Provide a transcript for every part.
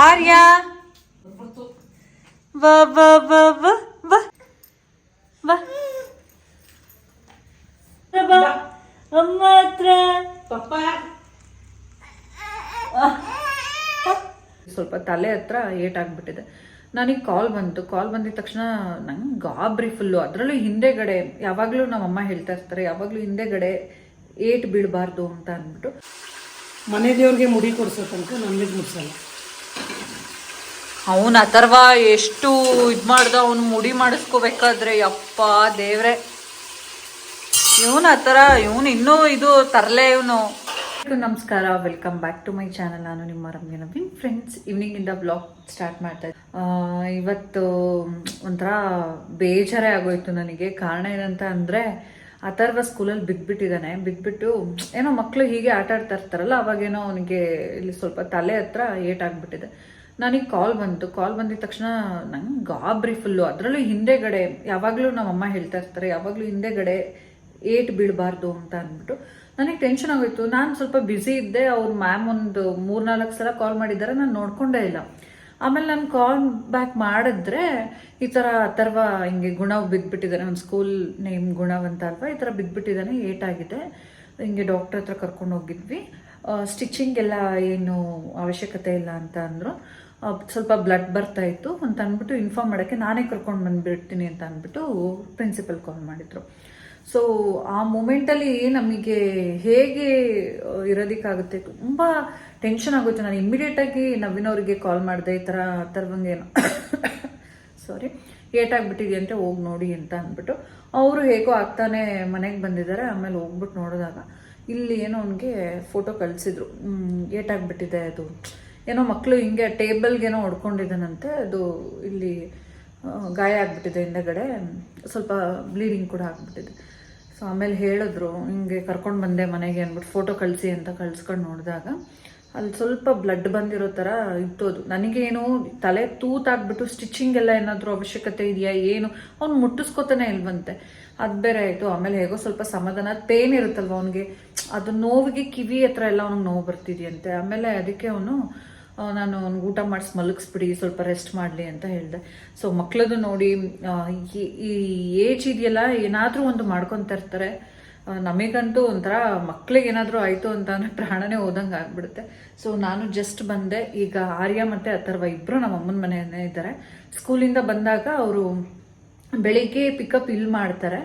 ಆರ್ಯ. ಬಾ ಬಾ ಬಾ ಬಾ ಬಾ ವಾ. ಬಾ ಅಮ್ಮ ಹತ್ರ ಸ್ವಲ್ಪ ತಲೆ ಹತ್ರ ಏಟಾಗ್ಬಿಟ್ಟಿದೆ. ನನಗೆ ಕಾಲ್ ಬಂತು. ಕಾಲ್ ಬಂದಿದ ತಕ್ಷಣ ನಂಗೆ ಗಾಬ್ರಿ ಫುಲ್ಲು ಅದರಲ್ಲೂ ಹಿಂದೆಗಡೆ ಯಾವಾಗಲೂ ನಮ್ಮಮ್ಮ ಹೇಳ್ತಾ ಇರ್ತಾರೆ ಯಾವಾಗಲೂ ಹಿಂದೆಗಡೆ ಏಟ್ ಬೀಳಬಾರ್ದು ಅಂತ ಅಂದ್ಬಿಟ್ಟು. ಮನೆ ದೇವ್ರಿಗೆ ಮುಡಿ ಕೊಡ್ಸೋ ತನಕ ನನಗೆ ವೆಜ್ ಮುಟ್ಸಲ್ಲ ಅವನ ಅಥರ್ವ ಎಷ್ಟು ಇದು ಮಾಡ್ದ, ಅವನು ಮುಡಿ ಮಾಡಿಸ್ಕೋಬೇಕಾದ್ರೆ, ಯಪ್ಪ ದೇವ್ರೆ. ಇವನು ಆ ಥರ ಇವನು ಇನ್ನೂ ಇದು ತರಲೆ ಇವನು. ನಮಸ್ಕಾರ, welcome back to my channel. ನಾನು ನಿಮ್ಮ ರಮ್ಯ ನವೀನ್. ಫ್ರೆಂಡ್ಸ್ ಇಂದ ಬ್ಲಾಗ್ ಸ್ಟಾರ್ಟ್ ಮಾಡ್ತಾ ಇವತ್ತು ಒಂಥರ ಬೇಜಾರೇ ಆಗೋಯ್ತು ನನಗೆ. ಕಾರಣ ಏನಂತ ಅಂದರೆ, ಅಥರ್ವ ಸ್ಕೂಲಲ್ಲಿ ಬಿದ್ದುಬಿಟ್ಟಿದ್ದಾನೆ ಬಿದ್ದುಬಿಟ್ಟು ಏನೋ ಮಕ್ಕಳು ಹೀಗೆ ಆಟ ಆಡ್ತಾ ಇರ್ತಾರಲ್ಲ, ಅವಾಗೇನೋ ಅವನಿಗೆ ಇಲ್ಲಿ ಸ್ವಲ್ಪ ತಲೆ ಹತ್ರ ಏಟಾಗ್ಬಿಟ್ಟಿದೆ. ನನಗೆ ಕಾಲ್ ಬಂತು. ಕಾಲ್ ಬಂದಿದ ತಕ್ಷಣ ನಂಗೆ ಗಾಬ್ರಿ ಫುಲ್ಲು ಅದರಲ್ಲೂ ಹಿಂದೆಗಡೆ ಯಾವಾಗಲೂ ನಮ್ಮಮ್ಮ ಹೇಳ್ತಾ ಇರ್ತಾರೆ, ಯಾವಾಗಲೂ ಹಿಂದೆಗಡೆ ಏಟ್ ಬೀಳಬಾರ್ದು ಅಂತ ಅಂದ್ಬಿಟ್ಟು. ನನಗೆ ಟೆನ್ಷನ್ ಆಗೋಯ್ತು. ನಾನು ಸ್ವಲ್ಪ ಬ್ಯುಸಿ ಇದ್ದೆ. ಅವ್ರ ಮ್ಯಾಮ್ ಒಂದು ಮೂರ್ನಾಲ್ಕು ಸಲ ಕಾಲ್ ಮಾಡಿದ್ದಾರೆ. ನಾನು ನೋಡ್ಕೊಂಡೇ ಇಲ್ಲ. ಆಮೇಲೆ ನಾನು ಕಾಲ್ ಬ್ಯಾಕ್ ಮಾಡಿದ್ರೆ ಈ ಥರ ಅಥರ್ವ ಹಿಂಗೆ ಗುಣ ಬಿದ್ದುಬಿಟ್ಟಿದ್ದಾನೆ ಒಂದು ಸ್ಕೂಲ್ ನೇಮ್ ಗುಣವಂತ ಅಲ್ವಾ? ಈ ಥರ ಬಿದ್ದುಬಿಟ್ಟಿದ್ದಾನೆ ಏಟಾಗಿದೆ ಹಿಂಗೆ ಡಾಕ್ಟರ್ ಹತ್ರ ಕರ್ಕೊಂಡು ಹೋಗಿದ್ವಿ. ಸ್ಟಿಚಿಂಗ್ ಎಲ್ಲ ಏನು ಅವಶ್ಯಕತೆ ಇಲ್ಲ ಅಂತ ಅಂದರು. ಸ್ವಲ್ಪ ಬ್ಲಡ್ ಬರ್ತಾ ಇತ್ತು ಅಂತ ಅಂದ್ಬಿಟ್ಟು ಇನ್ಫಾರ್ಮ್ ಮಾಡೋಕ್ಕೆ ನಾನೇ ಕರ್ಕೊಂಡು ಬಂದ್ಬಿಡ್ತೀನಿ ಅಂತ ಅಂದ್ಬಿಟ್ಟು ಪ್ರಿನ್ಸಿಪಲ್ ಕಾಲ್ ಮಾಡಿದರು. ಸೊ ಆ ಮೂಮೆಂಟಲ್ಲಿ ನಮಗೆ ಹೇಗೆ ಇರೋದಿಕ್ಕಾಗುತ್ತೆ, ತುಂಬ ಟೆನ್ಷನ್ ಆಗುತ್ತೆ ನಾನು ಇಮ್ಮಿಡಿಯೇಟಾಗಿ ನವೀನವ್ರಿಗೆ ಕಾಲ್ ಮಾಡಿದೆ, ಈ ಥರ ಥರವಂಗೇನು ಸಾರಿ ಏಟಾಗ್ಬಿಟ್ಟಿದೆಯಂತೆ ಹೋಗಿ ನೋಡಿ ಅಂತ ಅಂದ್ಬಿಟ್ಟು. ಅವರು ಹೇಗೋ ಆಗ್ತಾನೆ ಮನೆಗೆ ಬಂದಿದ್ದಾರೆ, ಆಮೇಲೆ ಹೋಗ್ಬಿಟ್ಟು ನೋಡಿದಾಗ. ಇಲ್ಲಿ ಏನೋ ಅವನಿಗೆ ಫೋಟೋ ಕಳಿಸಿದ್ರು. ಏಟಾಗ್ಬಿಟ್ಟಿದೆ ಅದು. ಏನೋ ಮಕ್ಕಳು ಹಿಂಗೆ ಟೇಬಲ್ಗೇನೋ ಹೊಡ್ಕೊಂಡಿದ್ದಾನಂತೆ. ಅದು ಇಲ್ಲಿ ಗಾಯ ಆಗ್ಬಿಟ್ಟಿದೆ ಹಿಂದೆಗಡೆ. ಸ್ವಲ್ಪ ಬ್ಲೀಡಿಂಗ್ ಕೂಡ ಆಗ್ಬಿಟ್ಟಿದೆ. ಸೊ ಆಮೇಲೆ ಹೇಳಿದ್ರು, ಹಿಂಗೆ ಕರ್ಕೊಂಡು ಬಂದೆ ಮನೆಗೆ ಅಂದ್ಬಿಟ್ಟು ಫೋಟೋ ಕಳಿಸಿ ಅಂತ ಕಳ್ಸ್ಕೊಂಡು ನೋಡಿದಾಗ ಅಲ್ಲಿ ಸ್ವಲ್ಪ ಬ್ಲಡ್ ಬಂದಿರೋ ಥರ ಇತ್ತು ಅದು ನನಗೇನು ತಲೆ ತೂತಾಗ್ಬಿಟ್ಟು ಸ್ಟಿಚಿಂಗ್ ಎಲ್ಲ ಏನಾದರೂ ಅವಶ್ಯಕತೆ ಇದೆಯಾ, ಏನು? ಅವ್ನು ಮುಟ್ಟಿಸ್ಕೋತಾನೆ ಇಲ್ವಂತೆ. ಅದು ಬೇರೆ ಆಯಿತು. ಆಮೇಲೆ ಹೇಗೋ ಸ್ವಲ್ಪ ಸಮಾಧಾನ. ಪೇನ್ ಇರುತ್ತಲ್ವ ಅವನಿಗೆ? ಅದು ನೋವಿಗೆ ಕಿವಿ ಹತ್ರ ಎಲ್ಲ ಅವ್ನಿಗೆ ನೋವು ಬರ್ತಿದೆಯಂತೆ. ಆಮೇಲೆ ಅದಕ್ಕೆ ಅವನು ನಾನು ಅವ್ನಿಗೆ ಊಟ ಮಾಡಿಸಿ ಮಲಗಿಸ್ಬಿಡಿ, ಸ್ವಲ್ಪ ರೆಸ್ಟ್ ಮಾಡಲಿ ಅಂತ ಹೇಳಿದೆ. ಸೊ ಮಕ್ಳದ್ದು ನೋಡಿ ಈ- ಏಜ್ ಇದೆಯಲ್ಲ, ಏನಾದರೂ ಒಂದು ಮಾಡ್ಕೊತಾ ಇರ್ತಾರೆ. ನಮಗಂತೂ ಒಂಥರ ಮಕ್ಳಿಗೆ ಏನಾದರೂ ಆಯಿತು ಅಂತ ಅಂದರೆ ಪ್ರಾಣನೇ ಹೋದಂಗೆ ಆಗಿಬಿಡುತ್ತೆ. ಸೊ ನಾನು ಜಸ್ಟ್ ಬಂದೆ. ಈಗ ಆರ್ಯ ಮತ್ತು ಅಥರ್ವ ಇಬ್ಬರು ನಮ್ಮ ಅಮ್ಮನ ಮನೆಯಲ್ಲೇ ಇದ್ದಾರೆ. ಸ್ಕೂಲಿಂದ ಬಂದಾಗ ಅವರು ಬೆಳಿಗ್ಗೆ ಪಿಕಪ್ ಇಲ್ಲಿ ಮಾಡ್ತಾರೆ.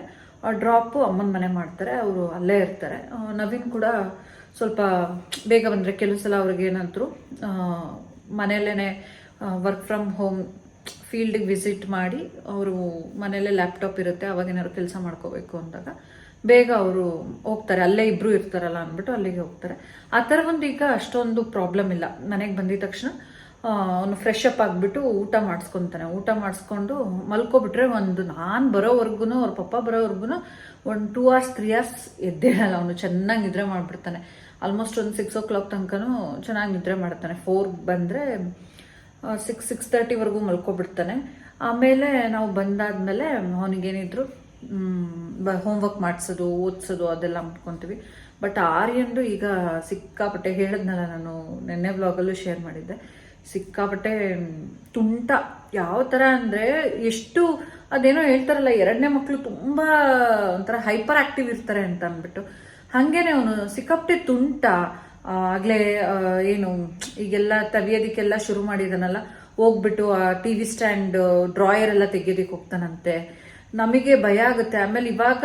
ಡ್ರಾಪು ಅಮ್ಮನ ಮನೆ ಮಾಡ್ತಾರೆ. ಅವರು ಅಲ್ಲೇ ಇರ್ತಾರೆ. ನವೀನ್ ಕೂಡ ಸ್ವಲ್ಪ ಬೇಗ ಬಂದರೆ ಕೆಲವು ಸಲ ಅವ್ರಿಗೇನಾದರೂ ಮನೆಯಲ್ಲೇ ವರ್ಕ್ ಫ್ರಮ್ ಹೋಮ್ ಫೀಲ್ಡಿಗೆ ವಿಸಿಟ್ ಮಾಡಿ, ಅವರು ಮನೆಯಲ್ಲೇ ಲ್ಯಾಪ್ಟಾಪ್ ಇರುತ್ತೆ. ಅವಾಗ ಏನಾದ್ರು ಕೆಲಸ ಮಾಡ್ಕೋಬೇಕು ಅಂದಾಗ ಬೇಗ ಅವರು ಹೋಗ್ತಾರೆ. ಅಲ್ಲೇ ಇಬ್ರು ಇರ್ತಾರಲ್ಲ ಅಂದ್ಬಿಟ್ಟು ಅಲ್ಲಿಗೆ ಹೋಗ್ತಾರೆ. ಆ ಥರ ಒಂದು ಈಗ ಅಷ್ಟೊಂದು ಪ್ರಾಬ್ಲಮ್ ಇಲ್ಲ. ಮನೆಗೆ ಬಂದಿದ ತಕ್ಷಣ ಅವನು ಫ್ರೆಶ್ ಅಪ್ ಆಗಿಬಿಟ್ಟು ಊಟ ಮಾಡಿಸ್ಕೊತಾನೆ. ಊಟ ಮಾಡಿಸ್ಕೊಂಡು ಮಲ್ಕೊಬಿಟ್ರೆ ಒಂದು ನಾನು ಬರೋವರೆಗೂ ಅವ್ರ ಪಪ್ಪ ಬರೋವರೆಗೂ ಒಂದು ಟೂ ಅವರ್ಸ್ ತ್ರೀ ಅವರ್ಸ್ ಎದ್ದೇಳಲ್ಲ. ಅವನು ಚೆನ್ನಾಗಿ ನಿದ್ರೆ ಮಾಡಿಬಿಡ್ತಾನೆ. ಆಲ್ಮೋಸ್ಟ್ ಒಂದು ಸಿಕ್ಸ್ ಓ ಕ್ಲಾಕ್ ತನಕನೂ ಚೆನ್ನಾಗಿ ನಿದ್ರೆ ಮಾಡ್ತಾನೆ. ಫೋರ್ ಬಂದರೆ ಸಿಕ್ಸ್ ಸಿಕ್ಸ್ ತರ್ಟಿವರೆಗೂ ಮಲ್ಕೊಬಿಡ್ತಾನೆ. ಆಮೇಲೆ ನಾವು ಬಂದಾದ್ಮೇಲೆ ಅವನಿಗೇನಿದ್ರು ಹೋಮ್ವರ್ಕ್ ಮಾಡಿಸೋದು, ಓದಿಸೋದು, ಅದೆಲ್ಲ ಅಂದ್ಕೊತೀವಿ ಬಟ್ ಆರ್ಯಂದು ಈಗ ಸಿಕ್ಕಾಪಟ್ಟೆ ಹೇಳಿದ್ನಲ್ಲ ನಾನು, ನಿನ್ನೆ ವ್ಲಾಗಲ್ಲೂ ಶೇರ್ ಮಾಡಿದ್ದೆ. ಸಿಕ್ಕಾಪಟ್ಟೆ ತುಂಟ. ಯಾವ ಥರ ಅಂದರೆ ಎಷ್ಟು, ಅದೇನೋ ಹೇಳ್ತಾರಲ್ಲ, ಎರಡನೇ ಮಕ್ಕಳು ತುಂಬ ಒಂಥರ ಹೈಪರ್ ಆಕ್ಟಿವ್ ಇರ್ತಾರೆ ಅಂತ ಅಂದ್ಬಿಟ್ಟು. ಹಾಗೇನೆ ಅವನು, ಸಿಕ್ಕಾಪಟ್ಟೆ ತುಂಟ. ಆಗಲೇ ಏನು, ಈಗೆಲ್ಲ ತವಿಯೋದಕ್ಕೆಲ್ಲ ಶುರು ಮಾಡಿದನಲ್ಲ. ಹೋಗ್ಬಿಟ್ಟು ಆ ಟಿ ವಿ ಸ್ಟ್ಯಾಂಡ್ ಡ್ರಾಯರ್ ಎಲ್ಲ ತೆಗಿಯೋದಕ್ಕೆ ಹೋಗ್ತಾನಂತೆ. ನಮಗೆ ಭಯ ಆಗುತ್ತೆ. ಆಮೇಲೆ ಇವಾಗ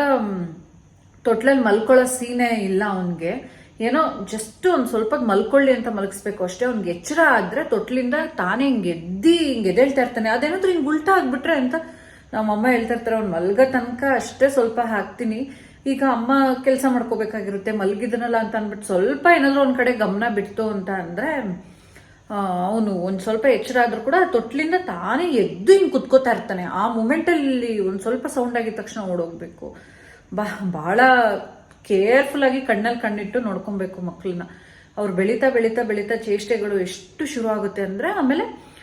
ತೊಟ್ಲಲ್ಲಿ ಮಲ್ಕೊಳ್ಳೋ ಸೀನೇ ಇಲ್ಲ ಅವನಿಗೆ. ಏನೋ ಜಸ್ಟ್ ಒಂದು ಸ್ವಲ್ಪ ಮಲ್ಕೊಳ್ಳಿ ಅಂತ ಮಲಗಿಸ್ಬೇಕು. ಅಷ್ಟೇ ಅವ್ನಿಗೆ ಎಚ್ಚರ ಆದ್ರೆ ತೊಟ್ಲಿಂದ ತಾನೇ ಹಿಂಗೆ ಎದ್ದಿ ಹಿಂಗೆ ಎದ್ದೇಳ್ತಾ ಇರ್ತಾನೆ. ಅದೇನಾದ್ರೂ ಹಿಂಗೆ ಉಲ್ಟಾ ಆಗ್ಬಿಟ್ರೆ ಅಂತ ನಮ್ಮಮ್ಮ ಹೇಳ್ತಾ ಇರ್ತಾರೆ. ಅವ್ನು ಮಲ್ಗೋ ತನಕ ಅಷ್ಟೇ ಸ್ವಲ್ಪ ಹಾಕ್ತೀನಿ. ಈಗ ಅಮ್ಮ ಕೆಲಸ ಮಾಡ್ಕೋಬೇಕಾಗಿರುತ್ತೆ. ಮಲಗಿದನಲ್ಲ ಅಂತ ಅಂದ್ಬಿಟ್ಟು ಸ್ವಲ್ಪ ಏನಾದರೂ ಒಂದು ಕಡೆ ಗಮನ ಬಿಡ್ತು ಅಂತ ಅಂದ್ರೆ ಅವನು ಒಂದು ಸ್ವಲ್ಪ ಎಚ್ಚರ ಆದರೂ ಕೂಡ ತೊಟ್ಲಿಂದ ತಾನೇ ಎದ್ದು ಹಿಂಗೆ ಕುತ್ಕೋತಾ ಇರ್ತಾನೆ. ಆ ಮೂಮೆಂಟಲ್ಲಿ ಒಂದು ಸ್ವಲ್ಪ ಸೌಂಡ್ ಆಗಿದ ತಕ್ಷಣ ಓಡೋಗ್ಬೇಕು. ಬಾ ಭಾಳ ಕೇರ್ಫುಲ್ ಆಗಿ ಕಣ್ಣಲ್ಲಿ ಕಣ್ಣಿಟ್ಟು ನೋಡ್ಕೊಬೇಕು ಮಕ್ಕಳನ್ನ ಅವ್ರು ಬೆಳೀತಾ ಬೆಳೀತಾ ಬೆಳೀತಾ ಚೇಷ್ಟೆಗಳು ಎಷ್ಟು ಶುರು ಆಗುತ್ತೆ ಅಂದ್ರೆ ಆಮೇಲೆ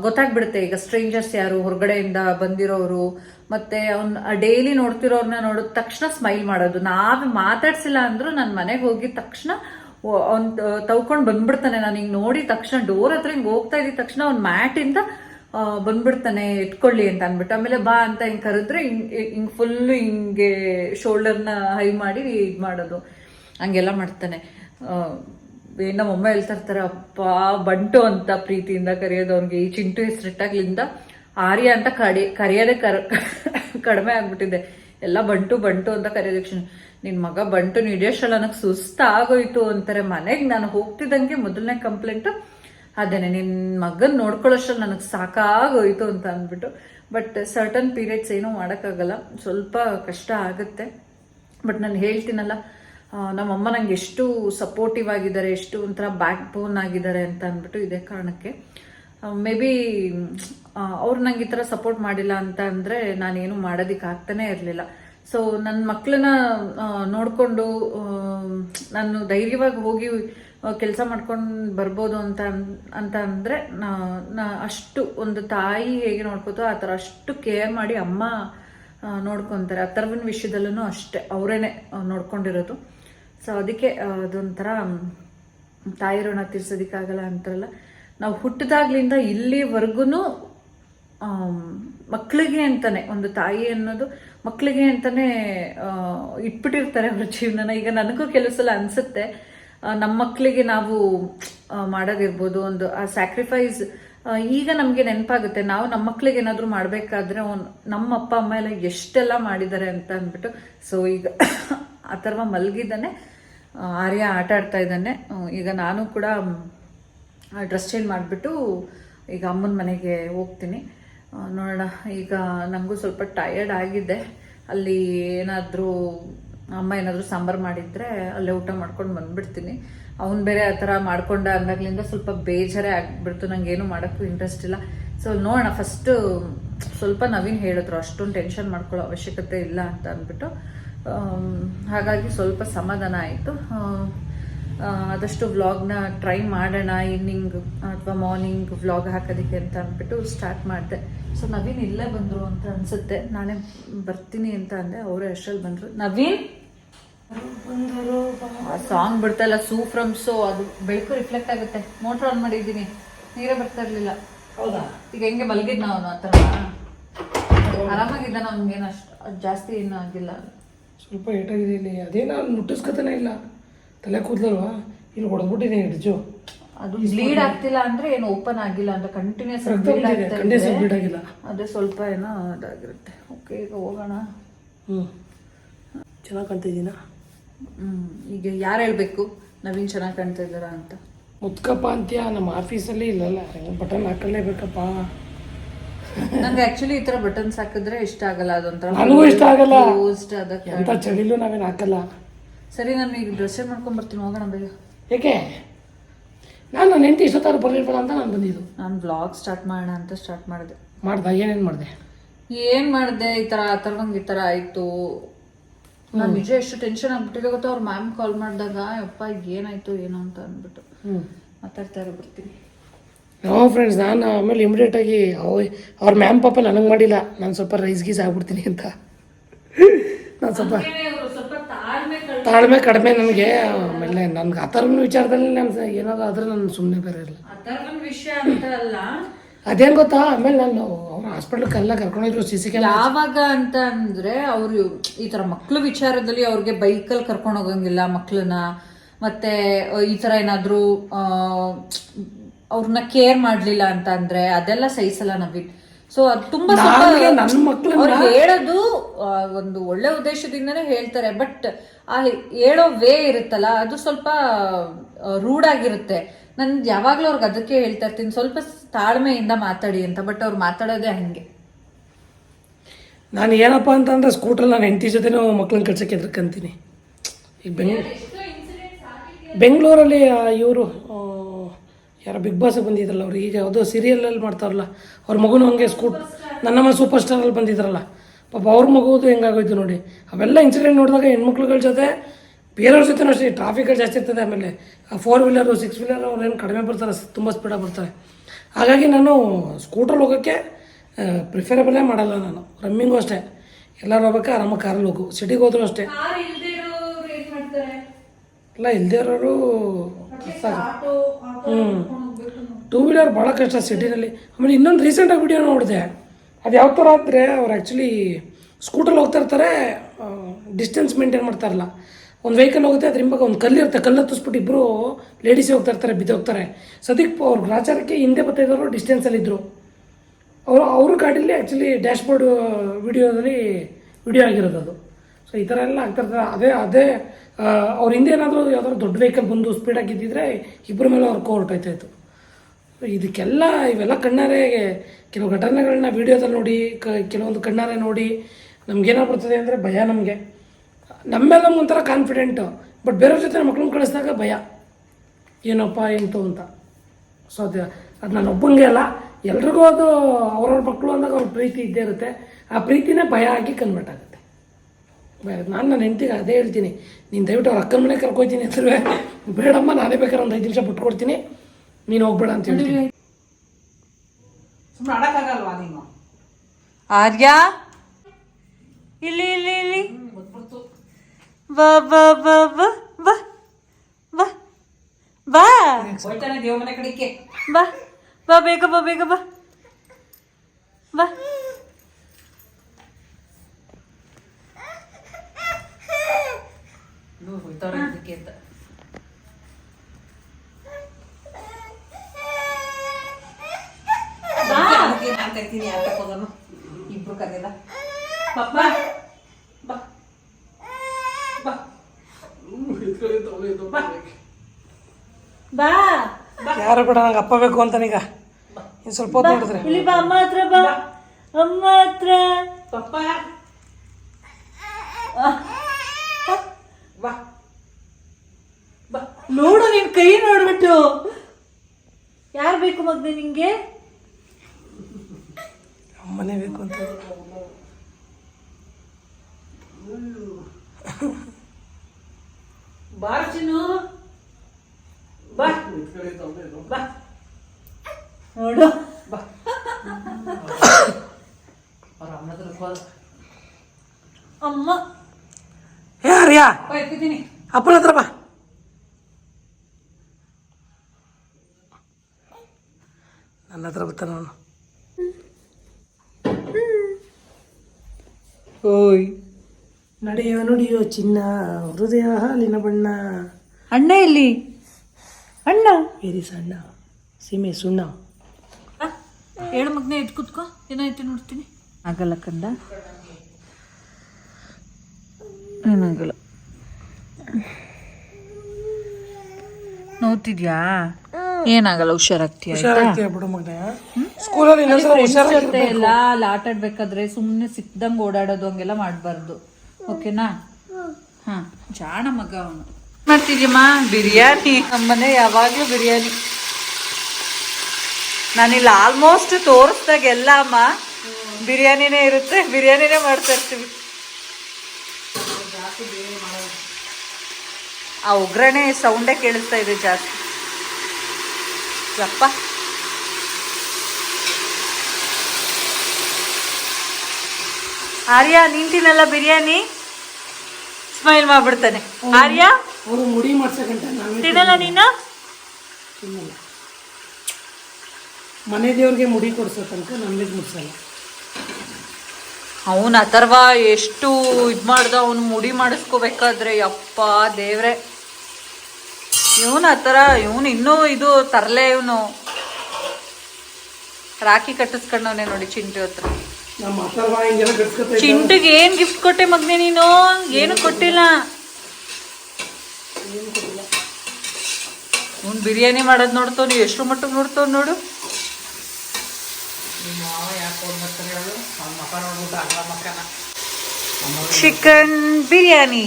ಗೊತ್ತಾಗ್ಬಿಡುತ್ತೆ. ಈಗ ಸ್ಟ್ರೇಂಜರ್ಸ್ ಯಾರು? ಹೊರಗಡೆಯಿಂದ ಬಂದಿರೋರು. ಮತ್ತೆ ಅವ್ನ ಡೈಲಿ ನೋಡ್ತಿರೋರ್ನ ನೋಡಿದ ತಕ್ಷಣ ಸ್ಮೈಲ್ ಮಾಡೋದು. ನಾವೇ ಮಾತಾಡ್ಸಿಲ್ಲ ಅಂದ್ರೂ ನನ್ನ ಮನೆಗೆ ಹೋಗಿದ ತಕ್ಷಣ ಅವ್ನ್ ತವ್ಕೊಂಡು ಬಂದ್ಬಿಡ್ತಾನೆ. ನಾನು ಹಿಂಗೆ ನೋಡಿದ ತಕ್ಷಣ ಡೋರ್ ಹತ್ರ ಹಿಂಗೆ ಹೋಗ್ತಾ ಇದ್ದ ತಕ್ಷಣ ಅವ್ನು ಮ್ಯಾಟಿಂದ ಬಂದ್ಬಿಡ್ತಾನೆ ಇಟ್ಕೊಳ್ಳಿ ಅಂತ ಅನ್ಬಿಟ್ಟು ಆಮೇಲೆ ಬಾ ಅಂತ ಹಿಂಗೆ ಕರೆದ್ರೆ ಹಿಂಗೆ ಹಿಂಗೆ ಫುಲ್ಲು ಹಿಂಗೆ ಶೋಲ್ಡರ್ನ ಹೈ ಮಾಡಿ ಇದು ಮಾಡೋದು. ಹಂಗೆಲ್ಲ ಮಾಡ್ತಾನೆ. ಏನು ನಮ್ಮ ನಮ್ಮಮ್ಮ ಹೇಳ್ತಾ ಇರ್ತಾರೆ ಅಪ್ಪ, ಬಂಟು ಅಂತ ಪ್ರೀತಿಯಿಂದ ಕರೆಯೋದು ಅವ್ನಿಗೆ. ಈ ಚಿಂಟು ಹೆಸರಿಟ್ಟಾಗ್ಲಿಂದ ಆರ್ಯ ಅಂತ ಕಡಿ, ಕರೆಯೋದೇ ಕರ್, ಕಡಿಮೆ ಆಗ್ಬಿಟ್ಟಿದೆ. ಎಲ್ಲ ಬಂಟು ಬಂಟು ಅಂತ ಕರೆಯೋದಕ್ಕೆ ನಿನ್ ಮಗ ಬಂಟು ಹಿಡಿಯೋಷ್ಟಲ್ಲ ನನಗೆ ಸುಸ್ತಾಗೋಯ್ತು ಅಂತಾರೆ. ಮನೆಗೆ ನಾನು ಹೋಗ್ತಿದ್ದಂಗೆ ಮೊದಲನೇ ಕಂಪ್ಲೇಂಟ್. ಅದೇನೆ ನಿನ್ನ ಮಗನ ನೋಡ್ಕೊಳ್ಳೋಷ್ಟ್ರಲ್ಲಿ ನನಗೆ ಸಾಕಾಗೋಯ್ತು ಅಂತ ಅಂದ್ಬಿಟ್ಟು. ಬಟ್ ಸರ್ಟನ್ ಪೀರಿಯಡ್ಸ್ ಏನೂ ಮಾಡೋಕ್ಕಾಗಲ್ಲ. ಸ್ವಲ್ಪ ಕಷ್ಟ ಆಗುತ್ತೆ. ಬಟ್ ನಾನು ಹೇಳ್ತೀನಲ್ಲ ನಮ್ಮ ನಮ್ಮಮ್ಮ ನಂಗೆ ಎಷ್ಟು ಸಪೋರ್ಟಿವ್ ಆಗಿದ್ದಾರೆ, ಎಷ್ಟು ಒಂಥರ ಬ್ಯಾಕ್ ಬೋನ್ ಆಗಿದ್ದಾರೆ ಅಂತ ಅಂದ್ಬಿಟ್ಟು ಇದೇ ಕಾರಣಕ್ಕೆ. ಮೇ ಬಿ ಅವ್ರು ನಂಗೆ ಈ ಥರ ಸಪೋರ್ಟ್ ಮಾಡಿಲ್ಲ ಅಂತ ಅಂದರೆ ನಾನೇನು ಮಾಡೋದಕ್ಕೆ ಆಗ್ತಾನೇ ಇರಲಿಲ್ಲ. ಸೊ ನನ್ನ ಮಕ್ಕಳನ್ನ ನೋಡಿಕೊಂಡು ನಾನು ಧೈರ್ಯವಾಗಿ ಹೋಗಿ ಕೆಲಸ ಮಾಡ್ಕೊಂಡು ಬರ್ಬೋದು ಅಂತ ಅಂತ ಅಂದರೆ ನಾ ಅಷ್ಟು ಒಂದು ತಾಯಿ ಹೇಗೆ ನೋಡ್ಕೋತೋ ಆ ಥರ ಅಷ್ಟು ಕೇರ್ ಮಾಡಿ ಅಮ್ಮ ಆ, ನೋಡ್ಕೊಂತಾರೆ. ವಿಷಯದಲ್ಲೂ ಅಷ್ಟೇ. ಅವರೇನೆ ನೋಡ್ಕೊಂಡಿರೋದು. ಸೊ ಅದಕ್ಕೆ ಆ, ಅದೊಂಥರ ತಾಯಿರೋಣ ತಾಯಿ ತೀರ್ಸೋದಕ್ಕಾಗಲ್ಲ ಅಂತಾರಲ್ಲ. ನಾವು ಹುಟ್ಟಿದಾಗ್ಲಿಂದ ಇಲ್ಲಿವರೆಗೂ ಮಕ್ಕಳಿಗೆ ಅಂತಾನೆ ಒಂದು ತಾಯಿ ಅನ್ನೋದು ಮಕ್ಕಳಿಗೆ ಅಂತಾನೆ ಇಟ್ಬಿಟ್ಟಿರ್ತಾರೆ ಅವ್ರ ಜೀವನನ. ಈಗ ನನಗೂ ಕೆಲವು ಸಲ ಅನ್ಸುತ್ತೆ ನಮ್ಮ ಮಕ್ಕಳಿಗೆ ನಾವು ಆ, ಮಾಡೋದಿರ್ಬೋದು ಒಂದು ಆ ಸ್ಯಾಕ್ರಿಫೈಸ್ ಈಗ ನಮಗೆ ನೆನಪಾಗುತ್ತೆ. ನಾವು ನಮ್ಮ ಮಕ್ಕಳಿಗೆ ಏನಾದರೂ ಮಾಡಬೇಕಾದ್ರೆ ನಮ್ಮ ಅಪ್ಪ ಅಮ್ಮ ಎಲ್ಲ ಎಷ್ಟೆಲ್ಲ ಮಾಡಿದ್ದಾರೆ ಅಂತ ಅಂದ್ಬಿಟ್ಟು ಸೊ ಈಗ ಅಥರ್ವ ಮಲಗಿದ್ದಾನೆ. ಆ, ಆರ್ಯ ಆಟ ಆಡ್ತಾ ಇದ್ದಾನೆ. ಈಗ ನಾನು ಕೂಡ ಡ್ರೆಸ್ ಚೇಂಜ್ ಮಾಡಿಬಿಟ್ಟು ಈಗ ಅಮ್ಮನ ಮನೆಗೆ ಹೋಗ್ತೀನಿ. ಆ, ನೋಡೋಣ. ಈಗ ನಮಗೂ ಸ್ವಲ್ಪ ಟಯರ್ಡ್ ಆಗಿದೆ. ಅಲ್ಲಿ ಏನಾದರೂ ಅಮ್ಮ ಏನಾದರೂ ಸಾಂಬಾರು ಮಾಡಿದ್ರೆ ಅಲ್ಲೇ ಊಟ ಮಾಡ್ಕೊಂಡು ಬಂದ್ಬಿಡ್ತೀನಿ. ಅವ್ನು ಬೇರೆ ಆ ಥರ ಮಾಡ್ಕೊಂಡ ಅಂದಾಗ್ಲಿಂದ ಸ್ವಲ್ಪ ಬೇಜಾರೇ ಆಗಿಬಿಡ್ತು. ನಂಗೆ ಏನು ಮಾಡೋಕ್ಕೂ ಇಂಟ್ರೆಸ್ಟ್ ಇಲ್ಲ. ಸೊ ನೋಡೋಣ. ಫಸ್ಟು ಸ್ವಲ್ಪ ನವೀನ್ ಹೇಳಿದ್ರು, ಅಷ್ಟೊಂದು ಟೆನ್ಷನ್ ಮಾಡ್ಕೊಳ್ಳೋ ಅವಶ್ಯಕತೆ ಇಲ್ಲ ಅಂತ ಅಂದ್ಬಿಟ್ಟು. ಹಾಗಾಗಿ ಸ್ವಲ್ಪ ಸಮಾಧಾನ ಆಯಿತು. ಆದಷ್ಟು ವ್ಲಾಗ್ನ ಟ್ರೈ ಮಾಡೋಣ ಈವ್ನಿಂಗ್ ಅಥವಾ ಮಾರ್ನಿಂಗ್ ವ್ಲಾಗ್ ಹಾಕೋದಕ್ಕೆ ಅಂತ ಅಂದ್ಬಿಟ್ಟು ಸ್ಟಾರ್ಟ್ ಮಾಡಿದೆ. ಸೊ ನವೀನ್ ಇಲ್ಲೇ ಬಂದರು ಅಂತ ಅನ್ಸುತ್ತೆ. ನಾನೇ ಬರ್ತೀನಿ ಅಂತ ಅಂದೆ. ಅವರೇ ಅಷ್ಟರಲ್ಲಿ ಬಂದರು. ನವೀನ್? ಸಾಂಗ್ ಬಿಡ್ತಲ್ಲ ಸೂ ಫ್ರಮ್ ಸೋ ಅದು ಬೆಳಕು ರಿಫ್ಲೆಕ್ಟ್ ಆಗುತ್ತೆ. ಮೋಟ್ರ್ ಆನ್ ಮಾಡಿದ್ದೀನಿ. ನೀರೇ ಬರ್ತಾ ಇರಲಿಲ್ಲ. ಹೌದಾ? ಈಗ ಹೆಂಗೆ ಮಲಗಿದ್ ನಾವು ಆ ಥರ? ಆರಾಮಾಗಿದ್ದ ಅವ್ನಿಗೇನು ಅಷ್ಟು ಜಾಸ್ತಿ ಏನು ಆಗಿಲ್ಲ. ಸ್ವಲ್ಪ ಏಟಾಗಿದೆ ಇಲ್ಲಿ. ಅದೇನೋ ಮುಟ್ಟಿಸ್ಕೊತಾನೆ ಇಲ್ಲ. ತಲೆ ಕೂದಲಲ್ವಾ? ಇಲ್ಲಿ ಹೊಡೆದ್ಬಿಟ್ಟಿದೆ ಹಿಡಿಜು ಅದು ಬ್ಲೀಡ್ ಆಗ್ತಿಲ್ಲ ಅಂದ್ರೆ ಏನು ಓಪನ್ ಆಗಿಲ್ಲ ಅಂತ ಕಂಟಿನ್ಯೂಸ್ ರಕ್ತ ಬಂದಿದೆ ಬ್ಲೀಡ್ ಆಗಿಲ್ಲ. ಅದೇ ಸ್ವಲ್ಪ ಏನೋ ಇದಾಗಿರುತ್ತೆ. ಓಕೆ ಈಗ ಹೋಗೋಣ. ಹ್ಞೂ ಚೆನ್ನಾಗಿ ಕಾಣ್ತಿದ್ದೀನ? ಹ್ಞೂ ಈಗ ಯಾರು ಹೇಳ್ಬೇಕು? ನವೀನ್ ಚೆನ್ನಾಗಿ ಕಾಣ್ತಾ ಇದ್ದಾರಾ ಅಂತ. ಮುತ್ಕಪ್ಪ ಅಂತ್ಯ? ನಮ್ಮ ಆಫೀಸಲ್ಲಿ ಇಲ್ಲಲ್ಲ ಬಟನ್ ಹಾಕಲೇಬೇಕಪ್ಪ ನಂಗೆ ಆಕ್ಚುಲಿ ಈ ತರ ಬಟನ್ಸ್ ಹಾಕಿದ್ರೆ ಇಷ್ಟ ಆಗಲ್ಲ ಅದೊಂಥರ ನನಗೂ ಇಷ್ಟ ಆಗಲ್ಲ. ಎಂತ ಚಳಿಲೂ ನಾವೇನು ಹಾಕಲ್ಲ. ಸರಿ ನಾನು ಈಗ ಡ್ರೆಸ್ ಮಾಡ್ಕೊಂಡು ಬರ್ತೀನಿ ಹೋಗೋಣ ಬೇಗ. ಏಕೆ? ನಾನು ನನ್ನ ಹೆಂಡತಿ ಇಷ್ಟೊತ್ತಾರು ಬರ್ಲಿಲ್ಲ ಅಂತ ನಾನು ಬಂದಿದ್ದು. ನಾನು ಬ್ಲಾಗ್ ಸ್ಟಾರ್ಟ್ ಮಾಡೋಣ ಅಂತ ಸ್ಟಾರ್ಟ್ ಮಾಡಿದೆ. ಮಾಡ್ದ ಏನೇನು ಮಾಡಿದೆ? ಏನು ಮಾಡಿದೆ? ಈ ಥರ ಆ ಥರ ಈ ಥರ ಆಯಿತು. ನಾನು ನಿಜ ಎಷ್ಟು ಟೆನ್ಷನ್ ಆಗಿಬಿಟ್ಟಿದೆ ಗೊತ್ತಾ? ಅವ್ರ ಮ್ಯಾಮ್ ಕಾಲ್ ಮಾಡಿದಾಗ ಯಪ್ಪ ಏನಾಯ್ತು ಏನೋ ಅಂತ ಅಂದ್ಬಿಟ್ಟು ಹ್ಞೂ ಮಾತಾಡ್ತಾ ಇರೋ ಬರ್ತೀನಿ. ನೋ ಫ್ರೆಂಡ್ಸ್ ನಾನು ಆಮೇಲೆ ಇಮಿಡಿಯೇಟಾಗಿ ಅವ್ರ ಮ್ಯಾಮ್ ಪಾಪ ನನಗೆ ಮಾಡಿಲ್ಲ. ನಾನು ಸ್ವಲ್ಪ ರೈಸ್ ಗೀಸ್ ಆಗ್ಬಿಡ್ತೀನಿ ಅಂತ. ನಾನು ಸ್ವಲ್ಪ ತಾಳ್ಮೆ ಕಡಿಮೆ ನನಗೆ. ಆಮೇಲೆ ನನ್ಗೆ ಆ ಥರನ ವಿಚಾರದಲ್ಲಿ ನಾನು ಏನಾದ್ರು ಆದರೆ ನಾನು ಸುಮ್ಮನೆ ಬೇರೆ ಅಥರ್ವನ್ ವಿಷಯ ಅಂತ ಅಲ್ಲ. ಅದೇನು ಗೊತ್ತಾ? ಆಮೇಲೆ ನಾನು ಅವ್ರ ಹಾಸ್ಪಿಟ್ಲ್ಗೆ ಎಲ್ಲ ಕರ್ಕೊಂಡಿದ್ರು ಸಿ ಸಿ ಕ್ಯಾಮ್ರಾ ಯಾವಾಗ ಅಂತ ಅಂದ್ರೆ ಅವ್ರು ಈ ತರ ಮಕ್ಳು ವಿಚಾರದಲ್ಲಿ ಅವ್ರಿಗೆ ಬೈಕಲ್ಲಿ ಕರ್ಕೊಂಡು ಹೋಗಂಗಿಲ್ಲ ಮಕ್ಳನ್ನ. ಮತ್ತೆ ಈ ತರ ಏನಾದ್ರು ಅವ್ರನ್ನ ಕೇರ್ ಮಾಡ್ಲಿಲ್ಲ ಅಂತ ಅಂದ್ರೆ ಅದೆಲ್ಲ ಸಹಿಸಲ್ಲ ನವೀನ್. ಸೊ ಅದು ತುಂಬಾ ಸ್ವಲ್ಪ ನನ್ನ ಮಕ್ಳನ್ನ- ಅವ್ರು ಹೇಳೋದು ಆ, ಒಂದು ಒಳ್ಳೆ ಉದ್ದೇಶದಿಂದನೇ ಹೇಳ್ತಾರೆ. ಬಟ್ ಆ ಹೇಳೋ ವೇ ಇರುತ್ತಲ್ಲ ಅದು ಸ್ವಲ್ಪ ರೂಢಾಗಿರುತ್ತೆ. ಆಗಿರುತ್ತೆ ಯಾವಾಗಲೂ ಯಾವಾಗ್ಲೂ ಅವ್ರಿಗೆ ಅದಕ್ಕೆ ಹೇಳ್ತಾ ಇರ್ತೀನಿ. ಸ್ವಲ್ಪ ತಾಳ್ಮೆಯಿಂದ ಮಾತಾಡಿ ಅಂತ ಬಟ್ ಅವ್ರು ಮಾತಾಡೋದೇ ಹಂಗೆ. ನಾನು ಏನಪ್ಪ ಅಂತಂದ್ರೆ ಸ್ಕೂಟ್ರಲ್ಲಿ ನಾನು ಹೆಂಡತಿ ಜೊತೆನೂ ಮಕ್ಳನ್ನ ಕಳ್ಸಕ್ಕೆ ಎದ್ರಕಂತೀನಿ ಈಗ ಬೆಂಗ್ ಬೆಂಗಳೂರಲ್ಲಿ ಇವರು ಯಾರೋ ಬಿಗ್ ಬಾಸ್ ಬಂದಿದ್ರಲ್ಲ ಅವ್ರು. ಈಗ ಯಾವುದೋ ಸೀರಿಯಲಲ್ಲಿ ಮಾಡ್ತಾರಲ್ಲ ಅವ್ರ ಮಗುನೂ ಹಂಗೆ ಸ್ಕೂಟ್ ನನ್ನಮ್ಮ ಸೂಪರ್ ಸ್ಟಾರಲ್ಲಿ ಬಂದಿದ್ರಲ್ಲ. ಪಾಪ ಅವ್ರ ಮಗುದು ಹೆಂಗಾಗೋಯ್ತು ನೋಡಿ. ಅವೆಲ್ಲ ಇನ್ಸಿಡೆಂಟ್ ನೋಡಿದಾಗ ಹೆಣ್ಮಕ್ಳುಗಳ ಜೊತೆ ಬೇರೆಯವ್ರ ಜೊತೆನೂ ಅಷ್ಟೇ ಟ್ರಾಫಿಕಲ್ಲಿ ಜಾಸ್ತಿ ಇರ್ತದೆ ಆಮೇಲೆ. ಫೋರ್ ವೀಲರು ಸಿಕ್ಸ್ ವೀಲರ್ ಅವ್ರೇನು ಏನು ಕಡಿಮೆ ಬರ್ತಾರೆ ತುಂಬ ಸ್ಪೀಡಾಗಿ ಬರ್ತಾರೆ. ಹಾಗಾಗಿ ನಾನು ಸ್ಕೂಟ್ರಲ್ಲಿ ಹೋಗೋಕ್ಕೆ ಪ್ರಿಫರೇಬಲೇ ಮಾಡಲ್ಲ ನಾನು. ರಮ್ಮಿಂಗು ಅಷ್ಟೇ. ಎಲ್ಲರೂ ಹೋಗ್ಬೇಕು? ಆರಾಮ ಕಾರಲ್ಲಿ ಹೋಗು. ಸಿಟಿಗೆ ಹೋದ್ರು ಅಷ್ಟೇ. ಇಲ್ಲ ಇಲ್ಲದೇ ಇರೋರು ಹ್ಞೂ ಟೂ ವೀಲರ್ ಭಾಳ ಕಷ್ಟ ಸಿಟಿನಲ್ಲಿ ಆಮೇಲೆ ಇನ್ನೊಂದು ರೀಸೆಂಟಾಗಿ ವಿಡಿಯೋ ನೋಡಿದೆ. ಅದು ಯಾವ ಥರ ಅಂದರೆ ಅವ್ರು ಆ್ಯಕ್ಚುಲಿ ಸ್ಕೂಟಲ್ಲಿ ಹೋಗ್ತಾ ಇರ್ತಾರೆ ಡಿಸ್ಟೆನ್ಸ್ ಮೇಂಟೈನ್ ಮಾಡ್ತಾರಲ್ಲ ಒಂದು ವೆಹಿಕಲ್ ಹೋಗುತ್ತೆ, ಅದ್ರ ಹಿಂಬಾಗ ಒಂದು ಕಲ್ಲು ಇರುತ್ತೆ, ಕಲ್ಲು ಹತ್ತಿಸ್ಬಿಟ್ಟು ಇಬ್ಬರು ಲೇಡೀಸೇ ಹೋಗ್ತಾ ಇರ್ತಾರೆ ಬಿದ್ದೋಗ್ತಾರೆ ಸದ್ಯಕ್ಕೆ ಅವ್ರ ಗ್ರಾಚಾರಕ್ಕೆ ಹಿಂದೆ ಬರ್ತಾ ಇದ್ದವರು ಡಿಸ್ಟೆನ್ಸಲ್ಲಿದ್ದರು ಅವರು, ಅವ್ರ ಗಾಡೀಲಿ ಆ್ಯಕ್ಚುಲಿ ಡ್ಯಾಶ್ಬೋರ್ಡ್ ವಿಡಿಯೋದಲ್ಲಿ ವಿಡಿಯೋ ಆಗಿರೋದು ಅದು. ಸೊ ಈ ಥರ ಎಲ್ಲ ಆಗ್ತಾ ಇರ್ತದೆ. ಅದೇ ಅದೇ ಅವ್ರ ಹಿಂದೆ ಏನಾದರೂ ಯಾವ್ದಾದ್ರು ದೊಡ್ಡ ವೆಹಿಕಲ್ ಬಂದು ಸ್ಪೀಡಾಗಿ ಇದ್ದಿದ್ರೆ ಇಬ್ಬರ ಮೇಲೆ ಅವ್ರು ಕೋರ್ಟ್ ಇತ್ತು. ಇದಕ್ಕೆಲ್ಲ ಇವೆಲ್ಲ ಕಣ್ಣಾರೆ. ಕೆಲವು ಘಟನೆಗಳನ್ನ ವಿಡಿಯೋದಲ್ಲಿ ನೋಡಿ, ಕ, ಕೆಲವೊಂದು ಕಣ್ಣಾರೆ ನೋಡಿ ನಮ್ಗೇನಾಗ್ಬಿಡ್ತದೆ ಅಂದರೆ ಭಯ ನಮಗೆ. ನಮ್ಮೇಲೆ ನಮ್ಗೆ ಒಂಥರ ಕಾನ್ಫಿಡೆಂಟು ಬಟ್ ಬೇರೆಯವ್ರ ಜೊತೆ ಮಕ್ಳನ್ನ ಕಳಿಸಿದಾಗ ಭಯ. ಏನಪ್ಪ, ಎಂತು ಅಂತ. ಸೊ ಅದು ಅದು ನಾನು ಒಬ್ಬಂಗೆ ಅಲ್ಲ. ಎಲ್ರಿಗೂ ಅದು ಅವ್ರವ್ರ ಮಕ್ಕಳು ಅಂದಾಗ ಅವ್ರ ಪ್ರೀತಿ ಇದ್ದೇ ಇರುತ್ತೆ. ಆ ಪ್ರೀತಿನೇ ಭಯ ಆಗಿ ಕನ್ವರ್ಟ್ ಆಗುತ್ತೆ. ನಾನು ನನ್ನ ಹೆಂಡತಿಗೆ ಅದೇ ಹೇಳ್ತೀನಿ. ನೀನು ದಯವಿಟ್ಟು ಅವ್ರ ಅಕ್ಕನ ಮನೆ ಕರ್ಕೊಯ್ತೀನಿ ಅಂದ್ರೆ ಬೇಡಮ್ಮ, ನಾನೇ ಬೇಕಾದ್ರೆ ಒಂದು ಐದು ನಿಮಿಷ ಬಿಟ್ಕೊಡ್ತೀನಿ. ನೀನು ಹೋಗ್ಬೇಡ ಅಂತ ಹೇಳ್ತೀನಿ. ಸುಮ್ಮನೆ ಆಡಕ್ಕಾಗಲ್ವಾ ನೀನು? ಆರ್ಯ? ಇಲ್ಲಿ ಇಲ್ಲಿ ಇಲ್ಲಿ. ಬಾ ಬಾ ಬಾ ಬಾ ಬಾ ಬಾ ಬಾ. ದೇವ ಮನೆ ಕಡೆಗೆ. ಬಾ ಬಾ ಬೇಗ ಬಾ ಬೇಗ ಬಾ. ಬಾ ಇವ್ರು ಹೋಯ್ತಾವ್ರೆ ಇದಕ್ಕೆ ಅಂತ ಅದಕ್ಕೆ ನಾನ್ ಕರಿತೀನಿ ಯಾಕೆ ಹೋಗೋನು ಇಬ್ರು ಕರೆಯಲ್ಲ ಪಾಪ ಬಾ ಬಾ ಬಾ ಯಾರು ಬೇಡ ನಂಗೆ ಅಪ್ಪ ಬೇಕು ಅಂತ ನೀಗ. ಇನ್ ಸ್ವಲ್ಪ ಹೊತ್ತು ನೋಡಿದ್ರೆ. ಇಲ್ಲಿ ಬಾ ಅಮ್ಮ ಹತ್ರ ಬಾ. ಅಮ್ಮ ಹತ್ರ. ಪಪ್ಪ. ಬಾ. ಬಾ. ನೋಡು ನಿನ್ ಕೈ ನೋಡ್ಬಿಟ್ಟು. ಯಾರು ಬೇಕು ಮಗ್ನೆ ನಿಂಗೆ? ಅಮ್ಮನೇ ಬೇಕು ಅಂತ ಬಾರ ಚಿನ್ನು ಬಾ ಬಾ ನೋಡು ಬಾ ಅವ್ರ ಹೋದ ಅಮ್ಮ ಯಾರ್ಯಾ ಎತ್ತಿದ್ದೀನಿ ಅಪ್ಪನ ಹತ್ರ ಬಾ. ನನ್ನ ಹತ್ರ ಬರ್ತಾನೆ ಅವನು. ಓಯ್ ನಡೆಯೋ ನುಡಿಯೋ ಚಿನ್ನ ಹೃದಯ ಹಾಲಿನ ಬಣ್ಣ. ಅಣ್ಣ ಇಲ್ಲಿ ಅಣ್ಣ. ಏರಿ ಸಣ್ಣ ಸೀಮೆ ಸುಣ್ಣ. ಹೇಳು ಮಗ್ನೆ ಎದ್ದು ಕುತ್ಕೋ. ಏನಾಯ್ತು ನೋಡ್ತೀನಿ. ಆಗಲ್ಲ ಕಂದ. ಏನಾಗಲ್ಲ. ನೋಡ್ತಿದ್ಯಾ? ಏನಾಗಲ್ಲ ಹುಷಾರಾಗ್ತೀಯ ಎಲ್ಲ ಅಲ್ಲಿ ಆಟ ಆಡ್ಬೇಕಾದ್ರೆ ಸುಮ್ಮನೆ ಸಿಕ್ಕದಂಗೆ ಓಡಾಡೋದು ಹಂಗೆಲ್ಲ ಮಾಡಬಾರ್ದು. ಓಕೆನಾ? ಹಾ ಜಾಣ ಮಗ ಅವನು. ಮಾಡ್ತಿದ್ಯಮ್ಮ? ಬಿರಿಯಾನಿ. ನಮ್ಮನೆ ಯಾವಾಗಲೂ ಬಿರಿಯಾನಿ. ನಾನಿಲ್ಲಿ ಆಲ್ಮೋಸ್ಟ್ ತೋರಿಸ್ದಾಗೆಲ್ಲ ಅಮ್ಮ ಬಿರಿಯಾನಿನೇ ಇರುತ್ತೆ ಬಿರಿಯಾನಿನೇ ಮಾಡ್ತಾ ಇರ್ತೀವಿ ಆ ಒಗ್ಗರಣೆ ಸೌಂಡೇ ಕೇಳಿಸ್ತಾ ಇದೆ ಜಾಸ್ತಿ. ಯಪ್ಪ. ಆರ್ಯ ನಿಂತಿನಲ್ಲ ಬಿರಿಯಾನಿ? ಸ್ಮೈಲ್ ಮಾಡ್ಬಿಡ್ತಾನೆ. ಆರ್ಯ? ಮುಡಿ ತಿನ್ನಲ್ಲ ನೀನು? ತಿನ್ನಲ್ಲ. ಮನೆ ದೇವ್ರಿಗೆ ಮುಡಿ ಕೊಡ್ಸೋ ತನಕ ವೆಜ್ ಮುಡ್ಸಲ್ಲ. ಅವನ ಅಥರ್ವ ಎಷ್ಟು ಇದು ಮಾಡ್ದ ಅವನು ಮುಡಿ ಮಾಡಿಸ್ಕೋಬೇಕಾದ್ರೆ ಯಪ್ಪ ದೇವ್ರೆ. ಇವನು ಆತರ ಥರ ಇವನು ಇನ್ನೂ ಇದು ತರಲೆ ಇವನು. ರಾಖಿ ಕಟ್ಟಿಸ್ಕೊಂಡವನೆ ನೋಡಿ ಚಿಂಟು ಹತ್ರ. ಚಿಂಟಿಗೆ ಏನ್ ಗಿಫ್ಟ್ ಕೊಟ್ಟೆ ಮಗ್ನೆ ನೀನು? ಏನು ಕೊಟ್ಟಿಲ್ಲ. ಅವ್ನು ಬಿರಿಯಾನಿ ಮಾಡೋದು ನೋಡ್ತಾವ್ ನೀವು ಎಷ್ಟು ಮಟ್ಟಿಗೆ ನೋಡ್ತಾವ್ ನೋಡು ನಿಮ್ಮ ಮಾವ ಯಾಕೆ ಹೋಗ್ಬೇಕಾರೆ ಹೇಳು ಅವ್ನ ಮಕ ನೋಡ್ಬಿಟ್ಟು ಅಲ್ಲ ಮಕ್ಕನ ಚಿಕನ್ ಬಿರಿಯಾನಿ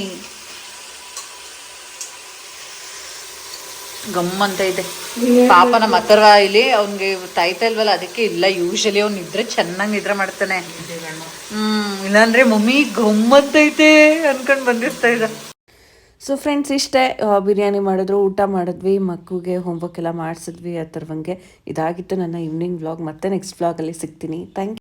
ಗಮ್ಮಂತ ಇದೆ. ಪಾಪ ನಮ್ಮ ಹತ್ರ ಇಲ್ಲಿ ಅವ್ನಿಗೆ ತಾಯ್ತಾ ಇಲ್ವಲ್ಲ ಅದಕ್ಕೆ ಇಲ್ಲ ಯೂಶಲಿ ಅವ್ನು ನಿದ್ರೆ ಚೆನ್ನಾಗಿ ನಿದ್ರೆ ಮಾಡ್ತಾನೆ. ಹ್ಮ್ ಇಲ್ಲಾಂದ್ರೆ ಮಮ್ಮಿ ಗಮ್ಮತ್ತೈತೆ ಅನ್ಕೊಂಡ್ ಬಂದಿರ್ತಾ ಇದ್ದ. ಸೊ ಫ್ರೆಂಡ್ಸ್ ಇಷ್ಟೇ ಬಿರಿಯಾನಿ ಮಾಡಿದ್ರು, ಊಟ ಮಾಡಿದ್ವಿ ಮಕ್ಕಳಿಗೆ ಹೋಮ್ವರ್ಕ್ ಎಲ್ಲ ಮಾಡಿಸಿದ್ವಿ, ಆ ಥರವಂಗೆ ಇದಾಗಿತ್ತು ನನ್ನ ಈವ್ನಿಂಗ್ ವ್ಲಾಗ್ ಮತ್ತೆ ನೆಕ್ಸ್ಟ್ ವ್ಲಾಗಲ್ಲಿ ಸಿಗ್ತೀನಿ. ಥ್ಯಾಂಕ್